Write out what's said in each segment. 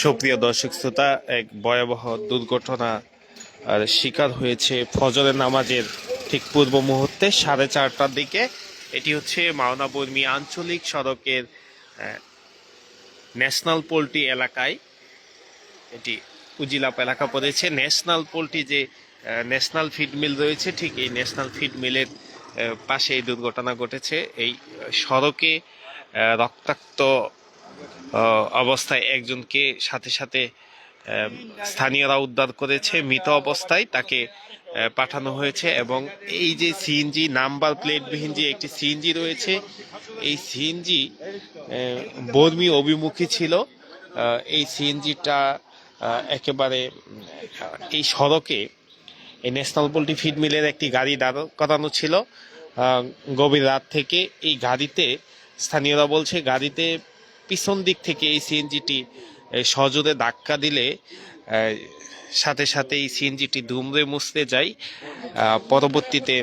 সুপ্রিয় দর্শক শ্রোতা, এক ভয়াবহ দুর্ঘটনা, আর শিকার হয়েছে ফজরের নামাজের ঠিক পূর্ব মুহূর্তে সাড়ে চারটার দিকে। এটি হচ্ছে মাওনা বর্মী আঞ্চলিক সড়কের ন্যাশনাল পোল্ট্রি এলাকায়। এটি উজিলাপ এলাকা পড়েছে। ন্যাশনাল পোল্ট্রি যে ন্যাশনাল ফিড মিল রয়েছে, ঠিক এই ন্যাশনাল ফিড মিলের পাশে এই দুর্ঘটনা ঘটেছে। এই সড়কে রক্তাক্ত অবস্থায় একজনকে সাথে সাথে স্থানীয়রা উদ্ধার করেছে। মৃত অবস্থায় তাকে পাঠানো হয়েছে এবং এই যে সিএনজি নাম্বার প্লেটবিহীন যে একটি সিএনজি রয়েছে, এই সিএনজি বর্মী অভিমুখী ছিল। এই সিএনজিটা একেবারে এই সড়কে এই ন্যাশনাল পোল্ট্রি ফিড মিলের একটি গাড়ি দাঁড় করানো ছিল। গভীর রাত থেকে এই গাড়িতে স্থানীয়রা বলছে, গাড়িতে পিছন দিক থেকে এই সিএনজিটি সজোরে ধাক্কা দিলে সাথে সাথে এই সিএনজিটি দুমড়ে মুছতে যায়। পরবর্তীতে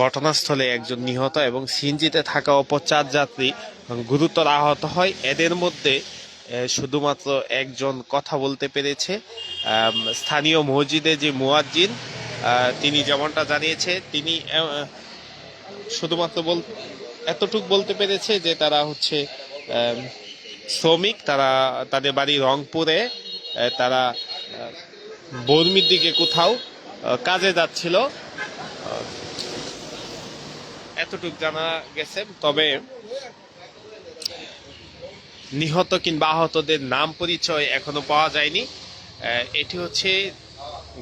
ঘটনাস্থলে একজন নিহত এবং সিএনজিতে থাকা অপর চার যাত্রী গুরুতর আহত হয়। এদের মধ্যে শুধুমাত্র একজন কথা বলতে পেরেছে। স্থানীয় মসজিদে যে মুয়াজ্জিন তিনি যেমনটা জানিয়েছে, তিনি শুধুমাত্র বল, এতটুক বলতে পেরেছে যে তারা হচ্ছে শ্রমিক, তারা তাদের বাড়ি রংপুরে তারা বর্মির দিকে কোথাও কাজে যাচ্ছিল। এতটুক জানা গেছে, তবে নিহত কিংবা আহতদের নাম পরিচয় এখনও পাওয়া যায়নি। এটি হচ্ছে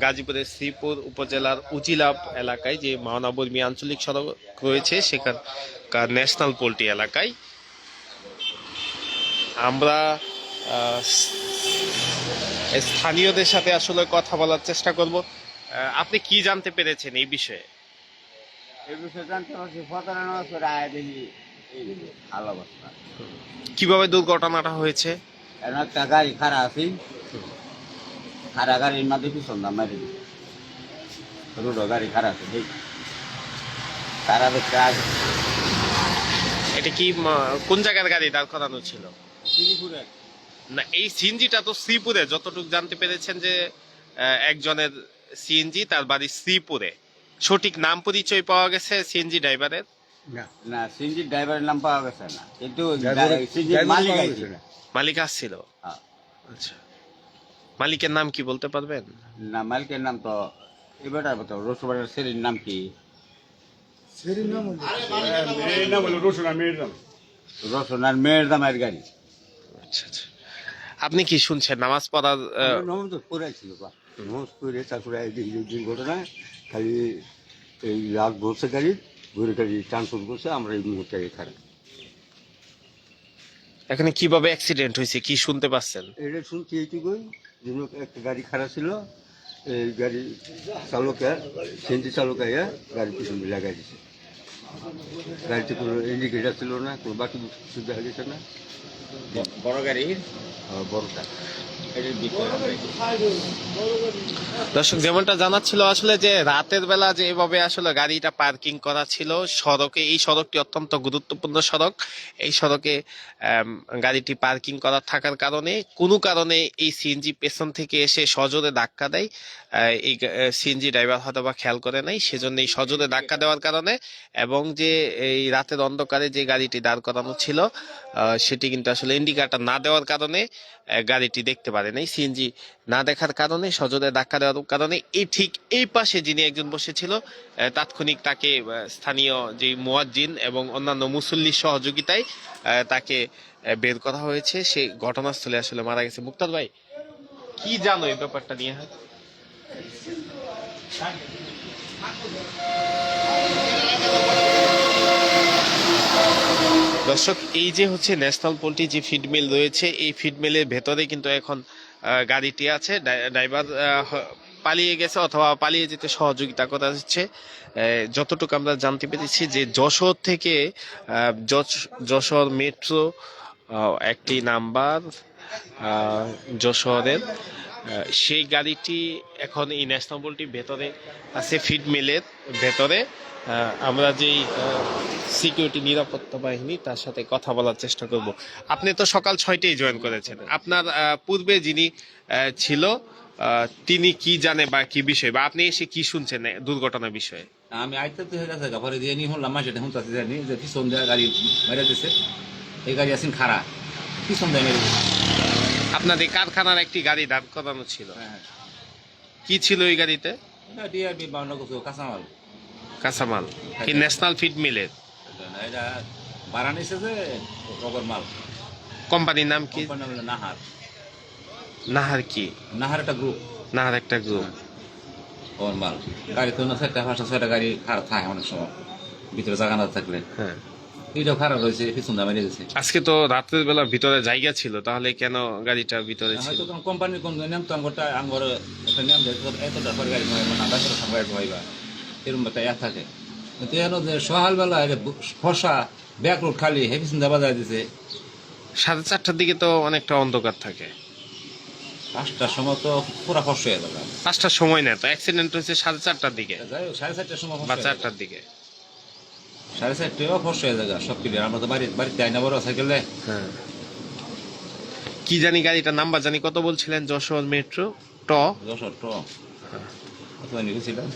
গাজীপুরের শ্রীপুর উপজেলার উজিলাপ এলাকায় যে মাওনাবর্মী আঞ্চলিক সড়ক রয়েছে, সেখানকার ন্যাশনাল পোল্ট্রি এলাকায়। আমরা স্থানীয়দের সাথে আসলে কথা বলার চেষ্টা করব। আপনি কি জানতে পেরেছেন এই বিষয়ে? এই বিষয়ে জানতে পারছি এই হাল অবস্থা কীভাবে দুর্ঘটনাটা হয়েছে? একটা গাড়ি খারা আছি। খারা গাড়ির মধ্যে পিছন দাম মারি রোডো গাড়ি খারা আছে দেখ। তারা দেখতে এটা কি কোন জায়গার গাড়ি? দাঁড় করানো ছিল। না এই সিএনজিটা তো শ্রীপুরে। যতটুকু জানতে পেরেছেন যে একজনের সিএনজি তার বাড়ি শ্রীপুরে। সঠিক নাম পরিচয় পাওয়া গেছে সিএনজি ড্রাইভারের? না। সিঞ্জির ড্রাইভারের নাম পাওয়া গেছে না। কিন্তু মালিক মালিক আসছিল? হ্যাঁ। আচ্ছা। মালিকের নাম কি বলতে পারবেন? না মালিকের নাম তো এবার তো রসুবাড়ার সেরির নাম কি? মেয়ের নাম হলো মেয়ের নাম। রসনার মেয়ের দামের গাড়ি। আচ্ছা আচ্ছা। আপনি কি শুনছেন? নামাজ পড়ার নমন তো পড়াইছিল বা নমস করে তারপরে একদিন দুই ঘটনা খালি এই রাত বসে গাড়ি ঘুরে গাড়ি ট্রান্সফার করছে আমরা এই মুহূর্তে খারাপ এখানে কীভাবে অ্যাক্সিডেন্ট হয়েছে কি শুনতে পাচ্ছেন? এটা শুনছি এইটুকুই। যেন একটা গাড়ি খারাপ ছিল। এই গাড়ি চালকের সেন্টি চালক আইয়া গাড়ি পিছন লাগাই দিছে। গাড়িতে কোনো ইন্ডিকেটার ছিল না কোনো বাকি কিছু দেখা গেছে না? বড় গাড়ির বড়টা দর্শক যেমনটা জানাচ্ছিল আসলে যে রাতের বেলা যে এভাবে আসলে গাড়িটা পার্কিং করা ছিল সড়কে এই সড়কটি অত্যন্ত গুরুত্বপূর্ণ সড়ক। এই সড়কে গাড়িটি পার্কিং করা থাকার কারণে কোনো কারণে এই সিএনজি পেছন থেকে এসে সজোরে ধাক্কা দেয়। এই সিএনজি ড্রাইভার হয়তো বা খেয়াল করে নাই সেজন্য এই সজোরে ধাক্কা দেওয়ার কারণে এবং যে এই রাতের অন্ধকারে যে গাড়িটি দাঁড় করানো ছিল সেটি কিন্তু আসলে ইন্ডিকেটার না দেওয়ার কারণে গাড়িটি দেখতে পারে নাই সিএনজি না দেখার কারণে, সজোরে ধাক্কা দেওয়ার কারণে এই ঠিক এই পাশে যিনি একজন বসেছিল তাৎক্ষণিক তাকে স্থানীয় যে মুয়াজ্জিন এবং অন্যান্য মুসল্লির সহযোগিতায় তাকে বের করা হয়েছে। সেই ঘটনাস্থলে আসলে মারা গেছে। মুক্তার ভাই, কি জানো এই ব্যাপারটা নিয়ে? দর্শক, এই যে হচ্ছে ন্যাশনাল পোল্ট্রি যে ফিড মিল রয়েছে, এই ফিড মিলের ভেতরে কিন্তু এখন গাড়িটি আছে। ড্রাই- ড্রাইভার পালিয়ে গেছে অথবা পালিয়ে যেতে সহযোগিতা করা হচ্ছে। যতটুকু আমরা জানতে পেরেছি যে যশোর থেকে যশোর মেট্রো একটি নাম্বার যশোরের সেই গাড়িটি এখন এই ন্যাশনাল পোল্ট্রির ভেতরে আছে ফিড মিলের ভেতরে। আমরা যেই সিকিউরিটি নিরাপত্তা বাহিনী তার সাথে কথা বলার চেষ্টা করব। আপনি তো সকাল ছয়টায় জয়েন করেছেন। আপনার পূর্বে যিনি ছিল তিনি কি জানে বা কি বিষয়? বা আপনি এসে কি শুনছেন এ, দুর্ঘটনার বিষয়ে? আমি আইতে তো হয়ে গেছে পরে দিয়ে হলাম মাঝে দেখুন তাতে জানি যে পিছন দেওয়া গাড়ি মেরে দিছে এই গাড়ি আছেন খারা পিছন দেয় মেরে আপনাদের কারখানার একটি গাড়ি দাঁড় করানো ছিল। হ্যাঁ। কি ছিল ওই গাড়িতে? বাউন্ন কিছু কাঁচামাল। কাঁচামাল কি ন্যাশনাল ফিড মিলের কোম্পানির নাম কি? নাহার। নাহার কি? নাহার একটা গ্রুপ নাহার একটা গ্রুপ রবার মাল। গাড়ি তো না চারটা পাঁচটা ছয়টা গাড়ি খারাপ থাকে অনেক সময়। ভিতরে জায়গা না থাকলে। হ্যাঁ। এটাও খারাপ রয়েছে পিছন দিয়ে মেরে গেছে। আজকে তো রাত্রের বেলা ভিতরে জায়গা ছিল তাহলে কেন গাড়িটা ভিতরে ছিল? কোম্পানির কোন নিয়ম তো আমার একটা যে এতটা করে গাড়ি না বাইশের সময় গাড়ি বা এরকম একটা ইয়া থাকে। তো এর যে সকালবেলা এটা ফসা ব্যাক রোড খালি হেভি চিন্তা বাজায় দিছে সাড়ে চারটার দিকে তো অনেকটা অন্ধকার থাকে। পাঁচটার সময় তো পুরা ফস হয়ে যাবে। পাঁচটার সময় না তো অ্যাক্সিডেন্ট হয়েছে সাড়ে চারটার দিকে। যাই হোক সাড়ে চারটার সময় বা চারটার দিকে। সাড়ে চারটেও ফস হয়ে যাবে সব ক্লিয়ার আমরা তো বাড়ি বাড়িতে আইনা বড় সাইকেলে। হ্যাঁ। কি জানি গাড়িটার নাম্বার জানি কত বলছিলেন? যশোর মেট্রো ট? দশ ট। কত নিয়ে গেছিলাম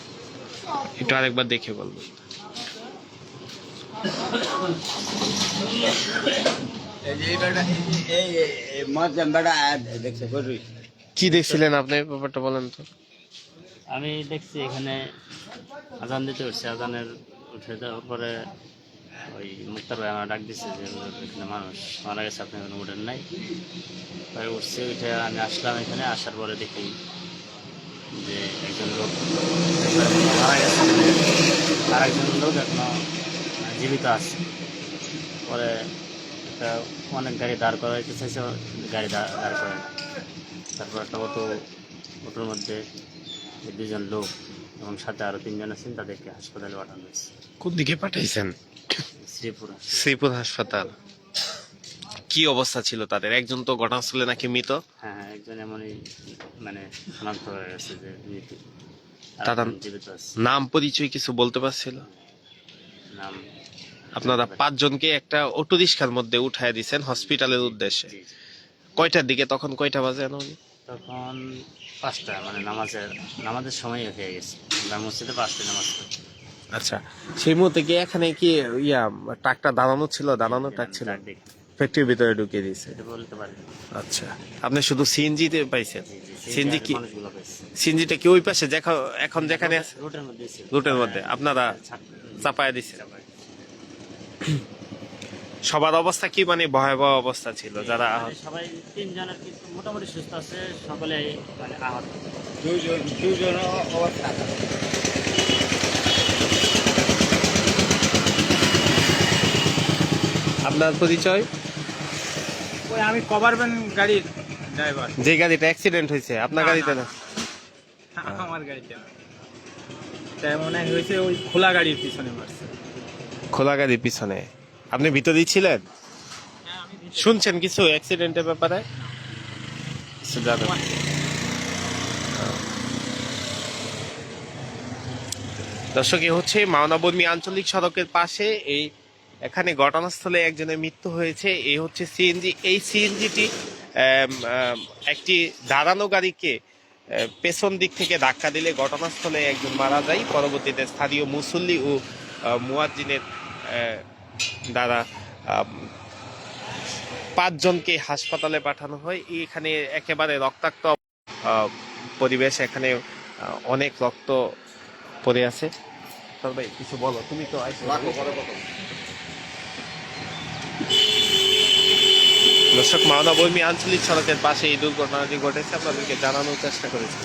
একটু আরেকবার দেখে বলব। কি দেখছিলেন আপনি ব্যাপারটা বলেন তো? আমি দেখছি এখানে আজান দিতে উঠছে আজানের উঠে যাওয়ার পরে ওই মুক্তার ভাই আমার ডাক দিচ্ছে যে এখানে মানুষ মারা গেছে আপনি এখানে উঠেন নাই। উঠছে উঠে আমি আসলাম এখানে আসার পরে দেখি যে একজন লোক মারা গেছে আর একজন লোক এখনও জীবিত আছে পরে একটা অনেক গাড়ি দাঁড় করা হইতে চাইছে গাড়ি দাঁড় দাঁড় করে তারপর একটা অটো অটোর মধ্যে দুজন লোক এবং সাথে আরও তিনজন আছেন তাদেরকে হাসপাতালে পাঠানো হয়েছে। কোন দিকে পাঠাইছেন? শ্রীপুর শ্রীপুর হাসপাতাল। কি অবস্থা ছিল তাদের? একজন তো ঘটনাস্থলে নাকি মৃত। হ্যাঁ হ্যাঁ একজন এমনই মানে শনাক্ত হয়ে গেছে যে মৃত। আর জীবিত আছে। নাম পরিচয় কিছু বলতে পারছিল? নাম আপনারা পাঁচজনকে একটা অটো রিক্সার মধ্যে উঠায় দিছেন হসপিটালের উদ্দেশ্যে। কয়টার দিকে তখন কয়টা বাজে তখন পাঁচটা মানে নামাজের নামাজের সময় হয়ে গেছে। আমরা মসজিদে পাঁচটা নামাজ আচ্ছা সেই মুহূর্তে কি এখানে কি ইয়া ট্রাকটা দাঁড়ানো ছিল? দাঁড়ানো ট্রাক ছিল? ফ্যাক্টরির ভিতরে ঢুকিয়ে দিয়েছে। এটা বলতে পারি আচ্ছা। আপনি শুধু সিএনজি তে পাইছেন সিএনজি কি। সিএনজিটা কি ওই পাশে? দেখা এখন যেখানে আছে রুটের মধ্যে রুটের মধ্যে। আপনারা ছাপ- চাপায় দিচ্ছেন সবার অবস্থা কি? মানে ভয়াবহ অবস্থা ছিল যারা আহত। মানে সবাই তিনজনের কিন্তু মোটামুটি সুস্থ আছে সকলে মানে আহত। দুজন দুজন অবস্থা আপনার পরিচয়? ওই আমি কভার ভ্যান গাড়ির ড্রাইভার যে গাড়িটা অ্যাক্সিডেন্ট হয়েছে আপনার গাড়িতে না, আমার গাড়িতে না। তাই মনে হয় হয়েছে ওই খোলা গাড়ির পিছনে মারছে। খোলা গাড়ির পিছনে। আপনি ভিতরেই ছিলেন? শুনছেন কিছু অ্যাক্সিডেন্টের ব্যাপারে? কিছু জানেন? দর্শক এ হচ্ছে মাওনাবর্মী আঞ্চলিক সড়কের পাশে এই এখানে ঘটনাস্থলে একজনের মৃত্যু হয়েছে। এই হচ্ছে সিএনজি এই সিএনজিটি একটি দাঁড়ানো গাড়িকে পেছন দিক থেকে ধাক্কা দিলে ঘটনাস্থলে একজন মারা যায়। পরবর্তীতে স্থানীয় মুসল্লি ও মুয়াজ্জিনের দ্বারা পাঁচজনকে হাসপাতালে পাঠানো হয়। এখানে একেবারে রক্তাক্ত পরিবেশ এখানে অনেক রক্ত পড়ে আছে। তবে কিছু বলো। তুমি তো দর্শক মাওনা বর্মী আঞ্চলিক সড়কের পাশে এই দুর্ঘটনাটি ঘটেছে। আপনাদেরকে জানানোর চেষ্টা করেছি।